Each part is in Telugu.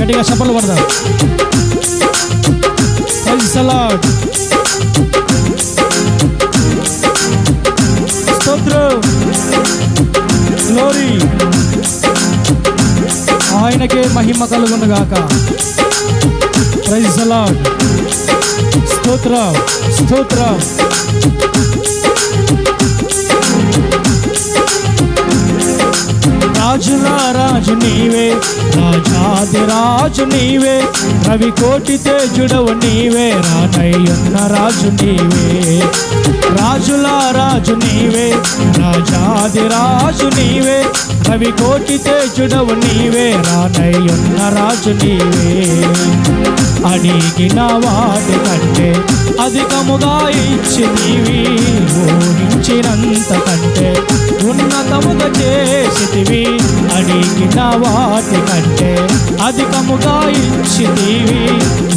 గట్టిగా చప్పలు పడదాం Praise స్తోత్రం. గ్లోరీ ఆయనకే మహిమ కలుగును గాక. ప్రైజ్ లార్డ్ స్తోత్రం స్తోత్రం. రాజుల రాజు నీవే రాజాది రాజు నీవే రవి కోటి తేజుడవు నీవే రానయ్యున్న రాజు నీవే. రాజుల రాజు నీవే రాజాది రాజు నీవే రవి కోటి తేజుడవు నీవే రానయ్యున్న రాజు నీవే. అడిగిన వాటి కంటే అధికముగా ఇచ్చి నీవి ఊహించినంత కంటే ఉన్నతముగా చేసితివి. అడిగిన వాటి కంటే అధికముగా ఇచ్చితివి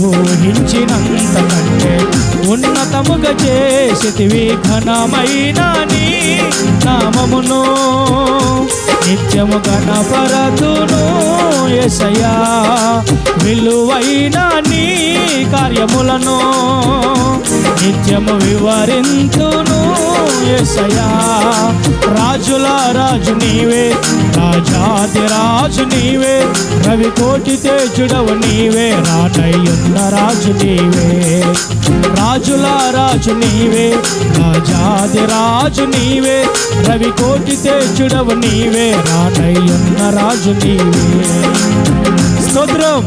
ఊహించినంత కంటే ఉన్నతముగా చేసితివి. ఘనమైన నీ నామమును నిత్యము గణపరతును ఎసయా విలువైన నీ కార్యములను నిత్యము వివరింతును ఎసయా రాజుల రాజు నీవే రాజాది రాజు నీవే రవి కోటి తేజుడవు నీవే రానయ్యున్న రాజు నీవే. రాజుల రాజు నీవే రాజాది రాజు నీవే రవి కోటి తేజుడవు నీవే రానయ్యున్న రాజు నీవే. స్తోత్రం.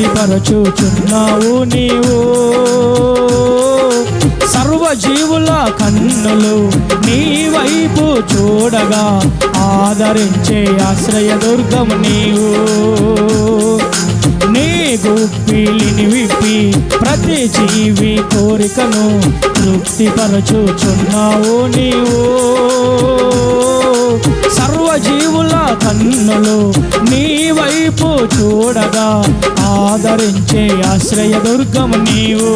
తృప్తిపరచుచున్నావు నీవు. సర్వజీవుల కన్నులు నీ వైపు చూడగా ఆదరించే ఆశ్రయదుర్గము నీవు. నీ గుప్పిలిని విప్పి ప్రతి జీవి కోరికను తృప్తిపరచుచున్నావు నీవు. సర్వజీవుల కన్నులు నీ వైపు చూడగా ఆదరించే ఆశ్రయదుర్గము నీవు.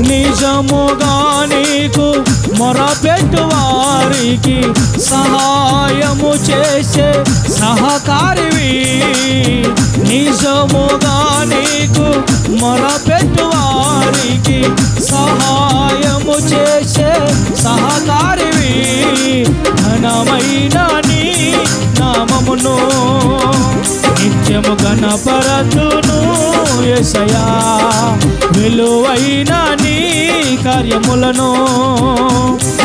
నిజముగా నీకు మొరపెట్టు వారికి సహాయము చేసే సహకారివి. నిజముగా నీకు మొరపెట్టు వారికి సహాయము చేసే సహకారివి. ఘనమైన నీ నామమును నిత్యము గణపరచును ఎసయా విలువైన నీ కార్యములను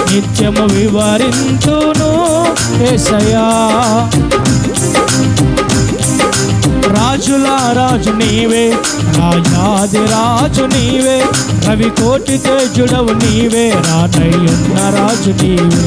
నిత్యము వివరించును ఎసయా రాజుల రాజు నీవే రాజాది రాజు నీవే రవి కోటి తేజుడవు నీవే రానయ్యున్న రాజు నీవే.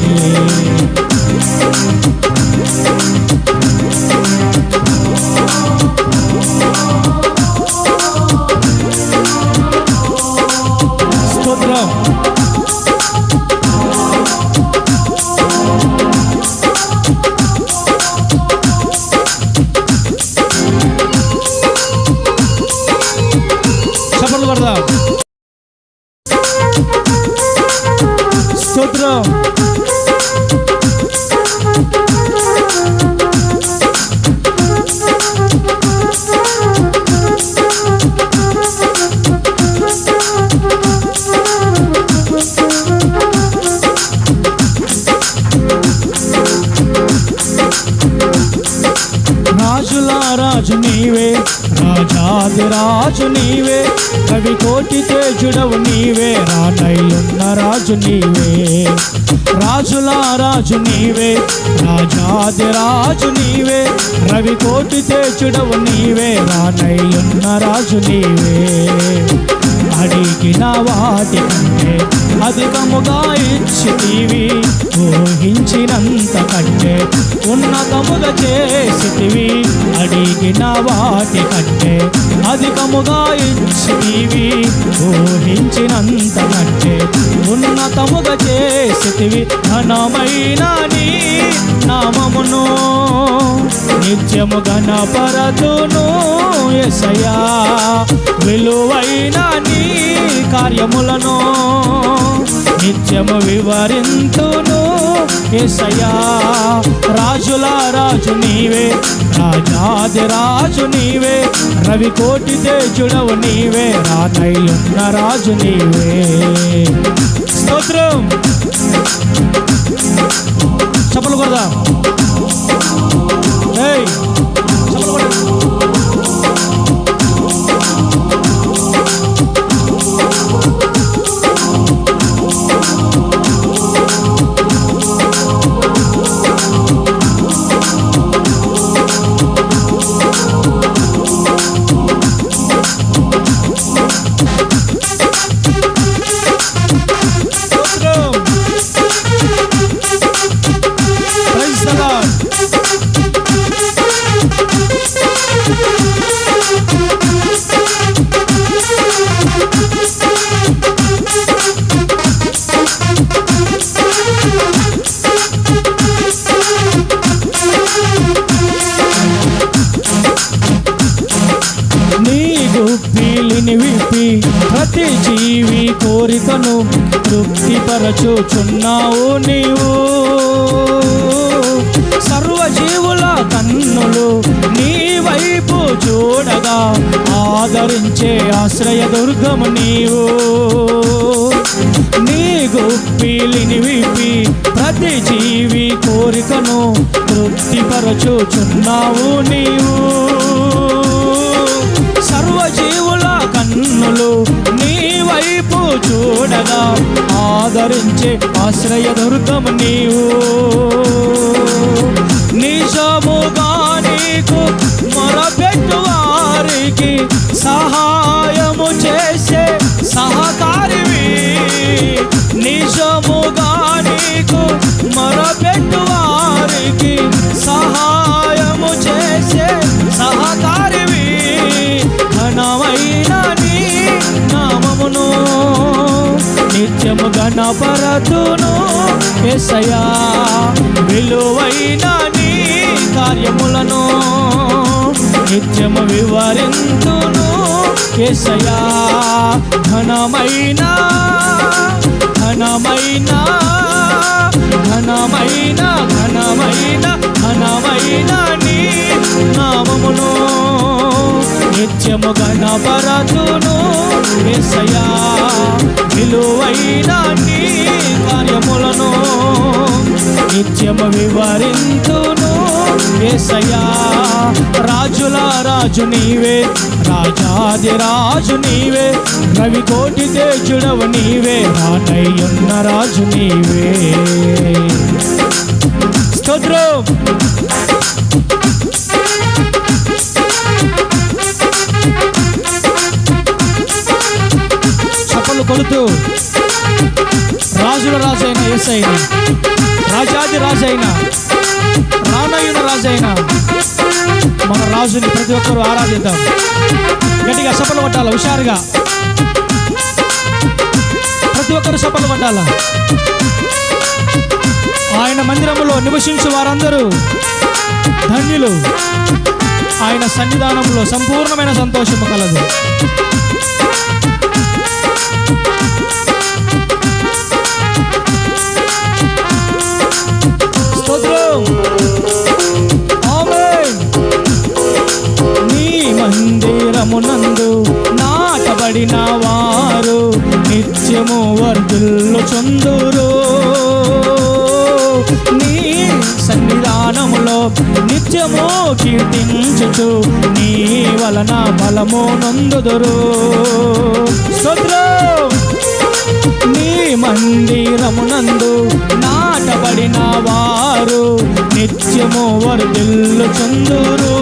सूत्र राजनी वे राजा राजनी वे कवि कोटि రాజుడవు నీవే రానయ్యున్న రాజు నీవే. రాజుల రాజు నీవే రాజాది రాజు నీవే. రవి కోటి తేచుడవు నీవే రానయ్యున్న రాజు నీవే. అడిగిన వాటి కంటే అధికముగా ఇచ్చితివి ఊహించినంత కంటే ఉన్నతముగా చేసితివి అడిగిన వాటి కంటే అధికముగా ఇచ్చితివి నచ్చినంత నచ్చే ఉన్నతముగా చేసితివి ఘనమైన నీ నామమును. నిత్యము ఘనపరచును ఎసయా విలువైన నీ కార్యములను నిత్యము వివరింతును ఎసయా రాజుల రాజు నీవే రాజాది రాజు నీవే రవి కోటి తేజుడవు నీవే రాతైలున్న రాజు నీవే. స్తోత్రం. చెప్పలు కొడదా. తృప్తిపరచుచున్నావు నీవు. సర్వజీవుల కన్నులు నీ వైపు చూడగా ఆదరించే ఆశ్రయ దుర్గము నీవు. నీ గుప్పిలిని విప్పి ప్రతి జీవి కోరికను తృప్తిపరచుచున్నావు నీవు. సర్వజీవు కన్నులు నీ వైపు చూడగా ఆదరించే ఆశ్రయ దుర్గం నీవు. నిజముగా నీకు మొరపెట్టు వారికి సహాయము చే నిత్యము ఎసయా విలువైన నీ కార్యములను నిత్యము వివరింతును కేసయా ఘనమైన ఘనమైన ఘనమైన ఘనమైన ఘనమైన నీ నామమును నిత్యము గణపరచును ఎసయా విలువైన నీ కార్యములను నిత్యము వివరించును ఎసయా రాజుల రాజు నీవే రాజాది రాజు నీవే రవి కోటి తేజుడవు నీవే నాటయ్యున్న రాజు నీవే. స్తోత్రం. చప్పలు కొడుతూ రాజుల ఎస్ అయిన రాజాది రాజు రాజైన రానయ్యున అయిన మన రాజుని ప్రతి ఒక్కరూ ఆరాధిద్దాం. గట్టిగా సపలు పట్టాలి హుషారుగా? ప్రతి ఒక్కరు సపలు పట్టాల? ఆయన మందిరములో నివసించు వారందరూ ధన్యులు. ఆయన సన్నిధానంలో సంపూర్ణమైన సంతోషము కలదు. నందు నాటబడిన వారు నిత్యము వర్ధుల్లు చందురు. నీ సన్నిధానములో నిత్యము కీర్తించుచు నీ వలన బలము నందుదురు. స్తోత్రం నీ మందిరమునందు నాటబడిన వారు నిత్యము వర్ధిల్లు చందురు.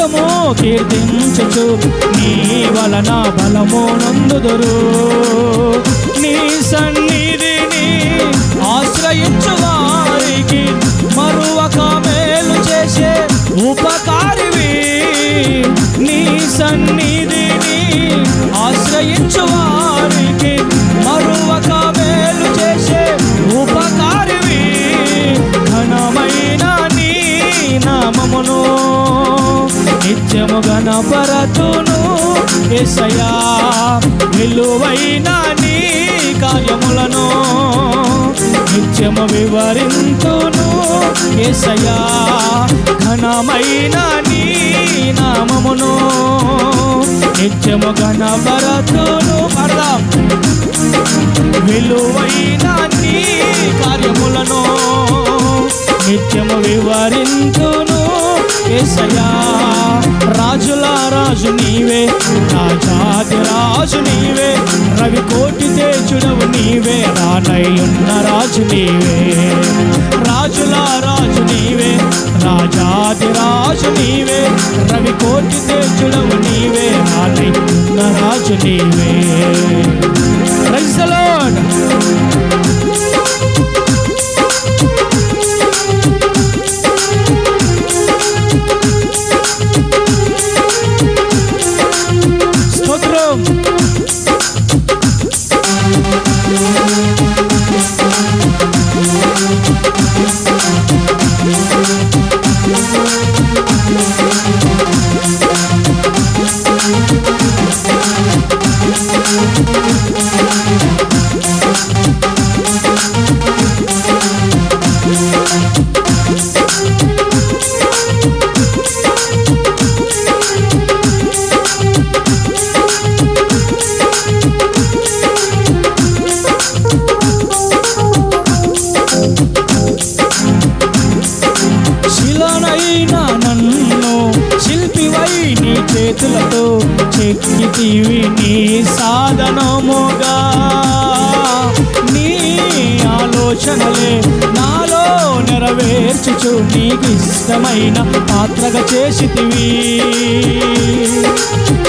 నిత్యము కీర్తించుచు నీ వలన బలము నందుదురు. నీ సన్నిధిని ఆశ్రయించు వారికి మరువక మేలు చేసే ఉపకారివి. నీ సన్నిధిని ఆశ్రయించు వారికి నిత్యము గణపరచును ఎసయా విలువైన నీ కార్యములను నిత్యము వివరించును. ఎసయా ఘనమైన నీ నామమును నిత్యము గణపరచును పడదాం. విలువైన నీ కార్యములను నిత్యము వివరించును. ఏసయా రాజుల రాజు నీవే రాజాది రాజు నీవే రవి కోటి తేజుడవు నీవే రానయ్యున్న రాజు నీవే. రాజుల రాజు నీవే రాజాది రాజు నీవే రవి కోటి తేజుడవు నీవే రానయ్యున్న రాజు నీవే. Praise పాత్రగా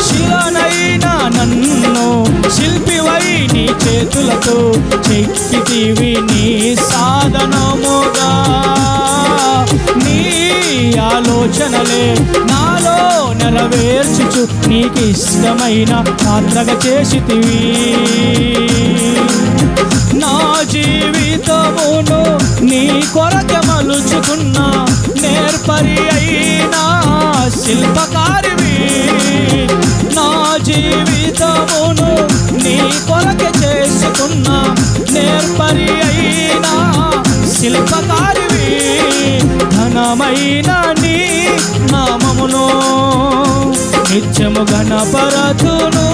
చేసితివి నన్ను శిల్పివై నీ చేతులతో చెక్కితివి నీ సాధనముగా. నీ ఆలోచనలే నాలో నెరవేర్చుచు నీకు ఇష్టమైన పాత్రగా చేసితివి. నా జీవితమును నీ కొరక మలుచుకున్న నేర్పరి అయినా శిల్పకారివి. నా జీవితమును నీ కొలక చేసుకున్న నేర్పరి అయినా శిల్పకారివి. ఘనమైన నీ నామమును నిత్యము గణపరతును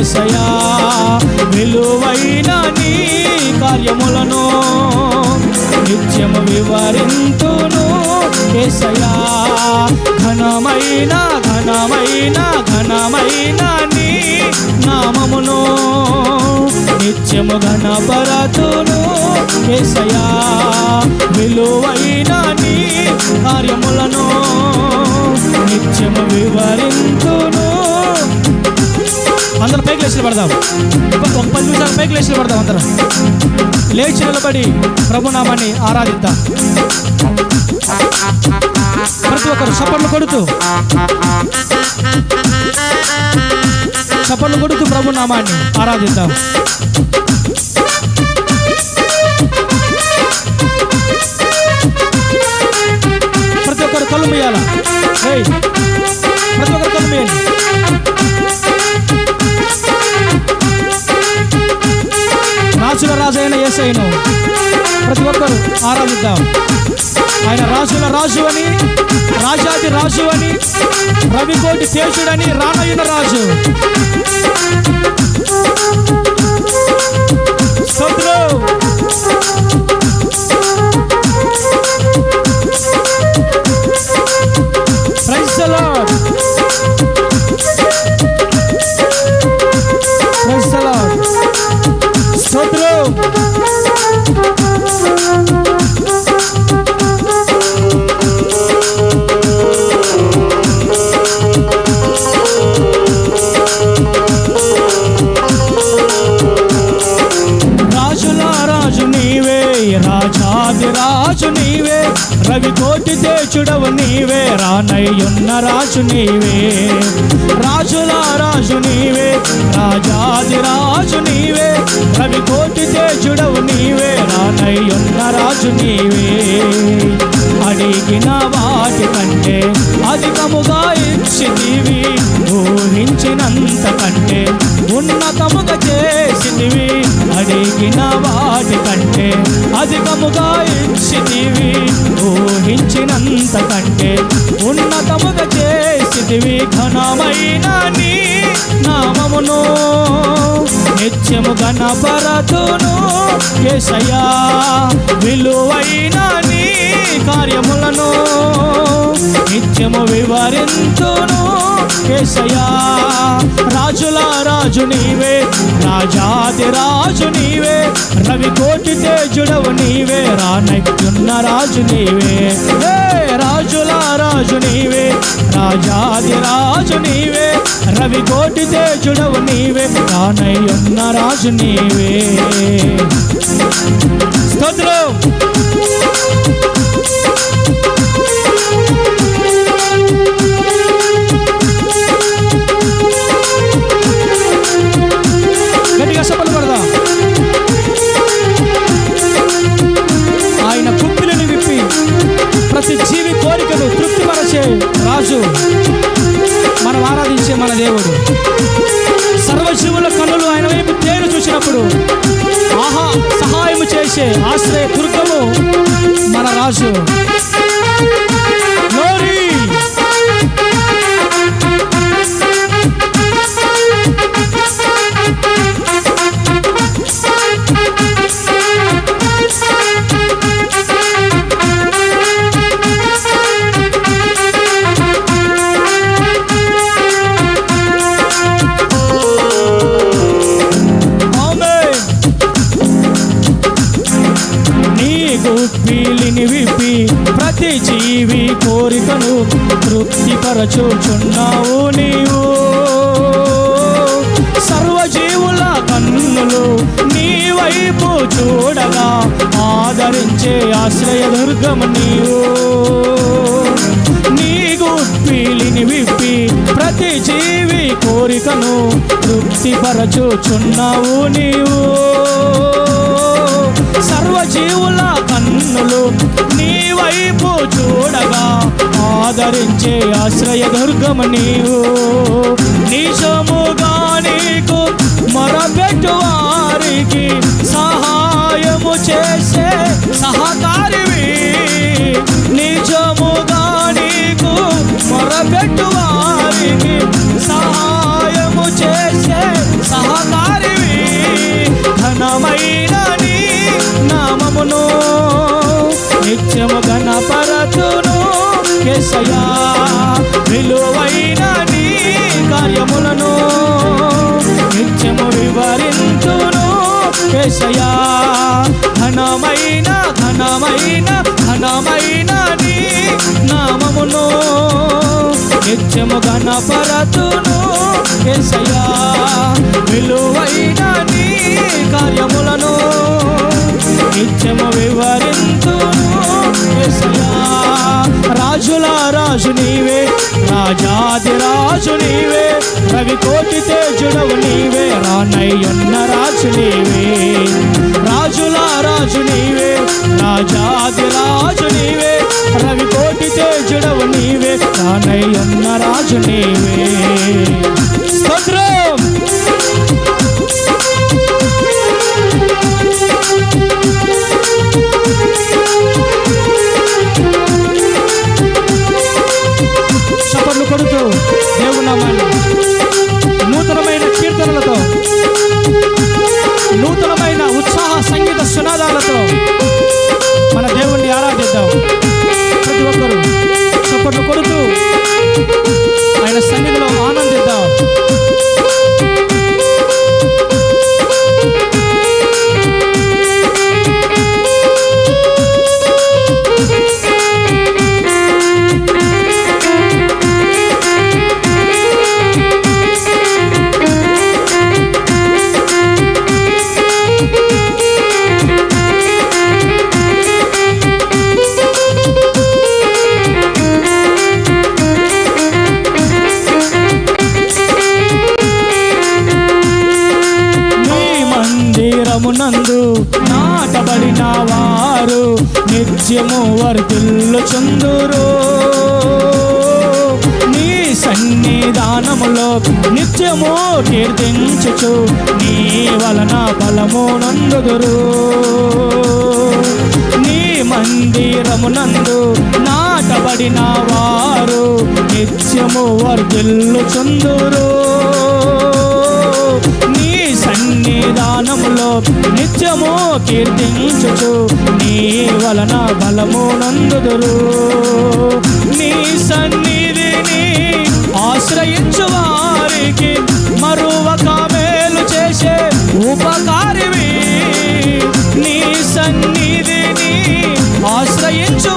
ఎసయా విలువైన నీ కార్యములను నిత్యము వివరింతును ఎసయా ఘనమైన ఘనమైన ఘనమైన నీ నామమును నిత్యము గణపరతును ఎసయా విలువైన నీ కార్యములను నిత్యము వివరించును. అందరం పైకి లేచి పడదాం. ఒక పది నిమిషాలు పైకి లేచి పడదాం అందరం. లేచి నిలబడి ప్రభునామాన్ని ఆరాధిద్దాం. ప్రతి ఒక్కరు చప్పట్లు కొడుతూ చప్పట్లు కొడుతూ ప్రభునామాన్ని ఆరాధిద్దాం. ప్రతి ఒక్కరు కళ్ళు మూయాల? ప్రతి ఒక్కరు కళ్ళు మూయండి. రాజుల రాజైన ఏసైను ప్రతి ఒక్కరు ఆరాధిద్దాం. ఆయన రాజుల రాజు అని రాజాది రాజు అని రవికోటి తేజుడని రానయ్యన రాజు. స్తోత్రం ఉన్నతముగా చేసినవి అడిగిన వాటి కంటే అధికముగా ఇచ్చితివి ఊహించినంత కంటే ఉన్నతముగా చేసినవి ఘనమైన నీ నామమును నిత్యము గణపరతును కేశయా విలువైన నీ కార్యములను నిత్యము వివరించును. కేశయా రాజుల రాజు నీవే రాజాది రాజు నీవే రవి కోటి తేజుడవు నీవే రానయ్యున్న రాజు నీవే. రాజుల రాజు నీవే రాజాది రాజు నీవే రవి కోటి తేజుడవు నీవే రానయ్యున్న రాజు నీవే. స్తోత్రం. ప్రతి జీవి కోరికను తృప్తిపరచుచున్నావు నీవు. సర్వజీవుల కన్నులు నీ వైపు చూడగా ఆదరించే ఆశ్రయదుర్గము నీవు. నీ గుప్పిలిని విప్పి ప్రతి జీవి కోరికను తృప్తిపరచుచున్నావు నీవు. సర్వజీవుల కన్నులు నీ వైపు చూడగా ఆదరించే ఆశ్రయ దుర్గమ నీవు. నీ నీకు ఘనమైన నీ నామమును. నిత్యము గణపరతును ఎసయా విలువైన నీ కార్యములను నిత్యము వివరింతును ఎసయా రాజుల రాజు నీవే రాజాది రాజు నీవే రవి కోటి తేజుడవు నీవే రానయ్యున్న రాజు నీవే. రాజుల రాజు నీవే రాజాది రాజు నీవే రవి కోటి తేజుడవు నీవే రానయ్యున్న రాజు నీవే. స్తోత్రం! నిత్యము వర్తిల్లుచుందురు నీ సన్నిధానములో నిత్యము కీర్తించుచు నీ వలన బలము నందుదురు. నీ మందిరమునందు నాటబడిన వారు నిత్యము వర్ధిల్లుచుందురు నీ సన్నిధానములో నిత్యము కీర్తించుచు నీ వలన బలము నందుదురు. నీ సన్నిధిని ఆశ్రయించు వారికి మరువక మేలు చేసే ఉపకారివి. నీ సన్నిధిని ఆశ్రయించు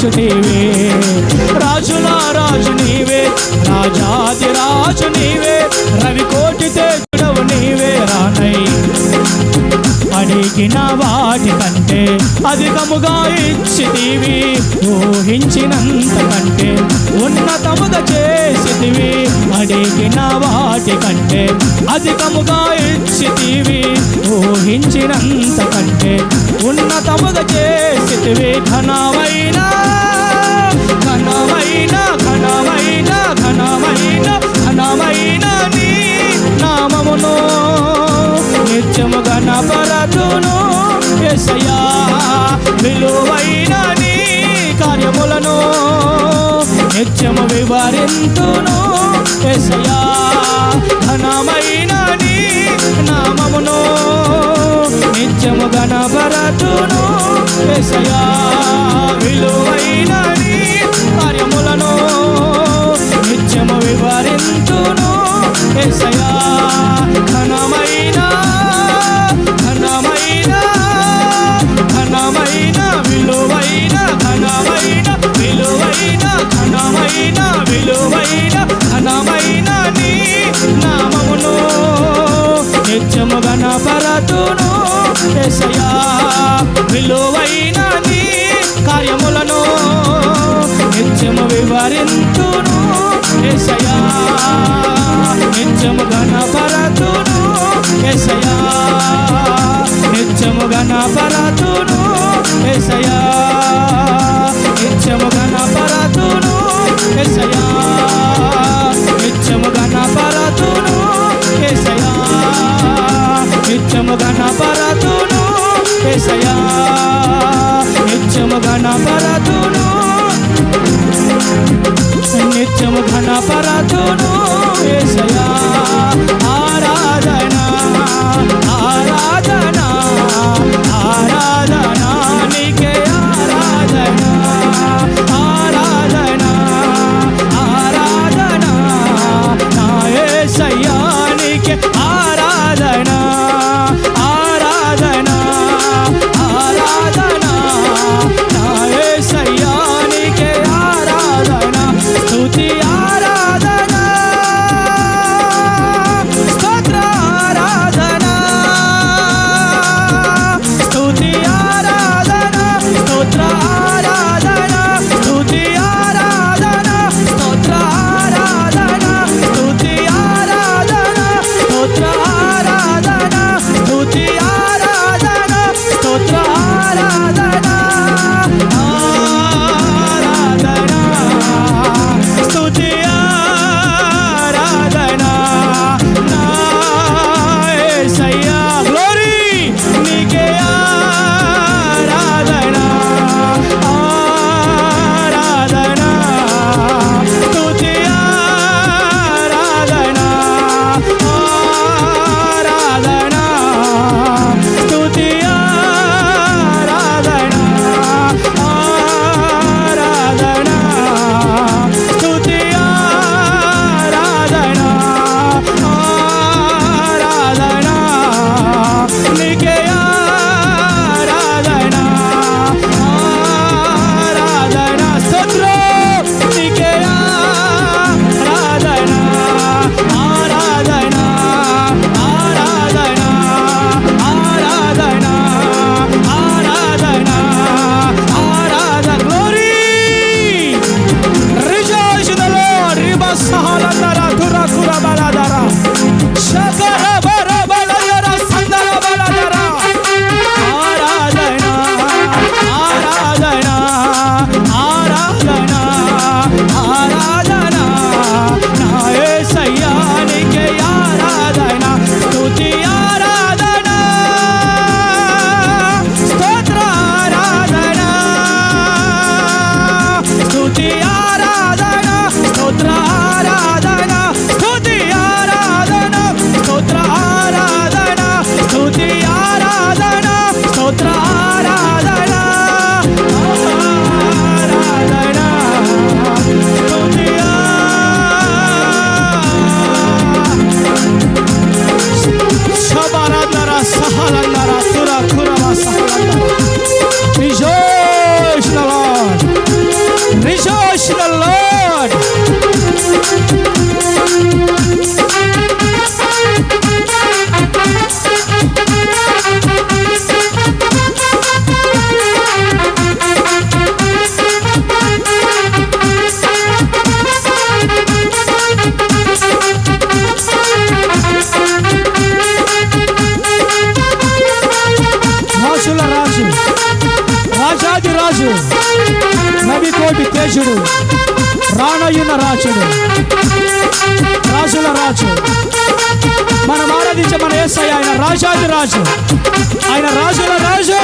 రాజు నీవే. రాజుల రాజు నీవే. రాజాది రాజు నీవే. రవి కోటి తేజుడవు నీవే రానై. అడిగిన వాటి కంటే అధికముగా ఇచ్చితివి ఊహించినంత కంటే ఉన్నతముగ చేసితివి అడిగిన వాటి కంటే అధికముగా ఇచ్చితివి ఊహించినంత కంటే ఉన్నతముగ చేసితివి ఘనమైన ఘనమైన ఎసయా విలువైన నీ కార్యములను నిత్యము వివరింతును. ఎసయా ఘనమైన నీ నామమును నిత్యము గణపరతును ఎసయా విలువైన నీ కార్యములను నిత్యము వివరింతును. ఎసయా ఘనమైన ఎసయా విలువైన నీ కార్యములను నిత్యము వివరించును ఎసయా నిత్యము గణపరతును ఎసయా నిత్యము గణపరతును ఎసయా నిత్యము గణపరతును ఎసయా నిత్యము గణపరతును ఎసయా నిత్యము గణపర నిత్యము ఘనపరతును రాజాది రాజు. ఆయన రాజుల రాజు.